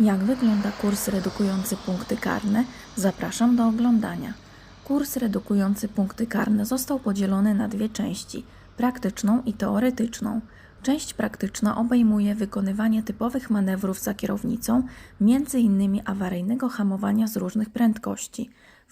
Jak wygląda kurs redukujący punkty karne? Zapraszam do oglądania. Kurs redukujący punkty karne został podzielony na dwie części praktyczną i teoretyczną. Część praktyczna obejmuje wykonywanie typowych manewrów za kierownicą, m.in. awaryjnego hamowania z różnych prędkości.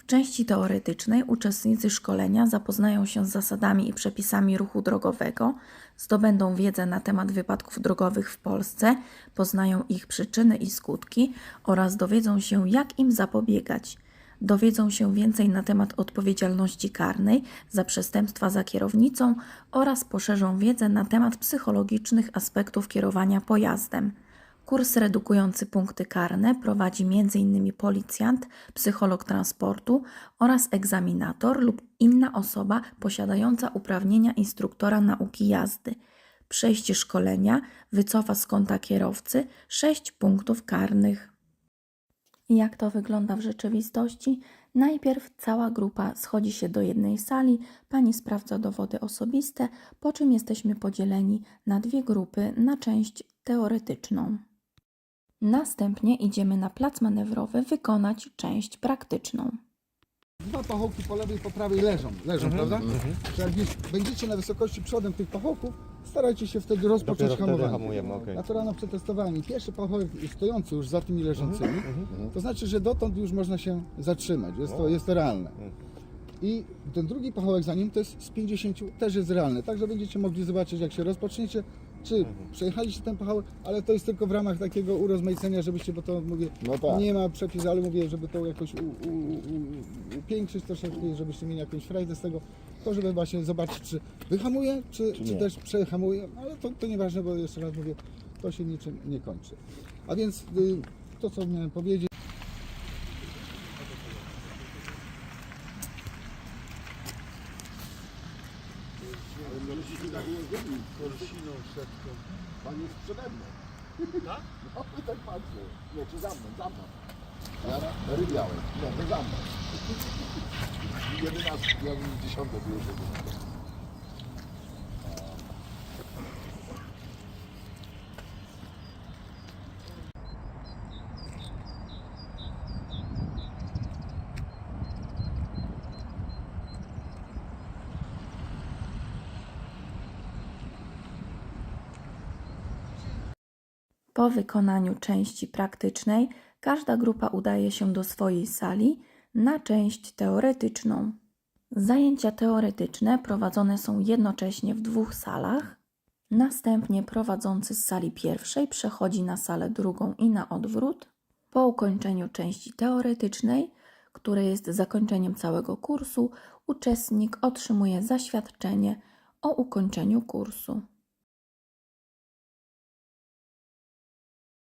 Części teoretycznej uczestnicy szkolenia zapoznają się z zasadami i przepisami ruchu drogowego, zdobędą wiedzę na temat wypadków drogowych w Polsce, poznają ich przyczyny i skutki oraz dowiedzą się, jak im zapobiegać. Dowiedzą się więcej na temat odpowiedzialności karnej za przestępstwa za kierownicą oraz poszerzą wiedzę na temat psychologicznych aspektów kierowania pojazdem. Kurs redukujący punkty karne prowadzi m.in. policjant, psycholog transportu oraz egzaminator lub inna osoba posiadająca uprawnienia instruktora nauki jazdy. Przejście szkolenia wycofa z konta kierowcy 6 punktów karnych. Jak to wygląda w rzeczywistości? Najpierw cała grupa schodzi się do jednej sali, pani sprawdza dowody osobiste, po czym jesteśmy podzieleni na dwie grupy na część teoretyczną. Następnie idziemy na plac manewrowy wykonać część praktyczną. Dwa pachołki po lewej i po prawej leżą, leżą, prawda? Że jak będziecie na wysokości przodem tych pachołków, starajcie się wtedy rozpocząć Dopiero wtedy hamowanie. hamujemy, okej. Ja to rano przetestowałem i pierwszy pachołek stojący już za tymi leżącymi, to znaczy, że dotąd już można się zatrzymać, jest to, jest to realne. I ten drugi pachołek za nim to jest z 50 też jest realny, także będziecie mogli zobaczyć jak się rozpoczniecie, czy przejechaliście ten pachołek, ale to jest tylko w ramach takiego urozmaicenia, żebyście, bo to mówię, No tak. nie ma przepisu, ale mówię, żeby to jakoś u, u, u, upiększyć troszeczkę, żebyście mieli jakąś frajdę z tego, to żeby właśnie zobaczyć, czy wyhamuje, czy, czy, nie. też przehamuje, ale to, to nieważne, bo jeszcze raz mówię, to się niczym nie kończy. A więc y, to, co miałem powiedzieć, Pan jest przede mną. Tak? No tak patrzę. Nie, czy za mną, za mną. Ja rybiałem. Nie, to za mną. 11, ja bym 10 był Po wykonaniu części praktycznej, każda grupa udaje się do swojej sali na część teoretyczną. Zajęcia teoretyczne prowadzone są jednocześnie w dwóch salach. Następnie prowadzący z sali pierwszej przechodzi na salę drugą i na odwrót. Po ukończeniu części teoretycznej, które jest zakończeniem całego kursu, uczestnik otrzymuje zaświadczenie o ukończeniu kursu.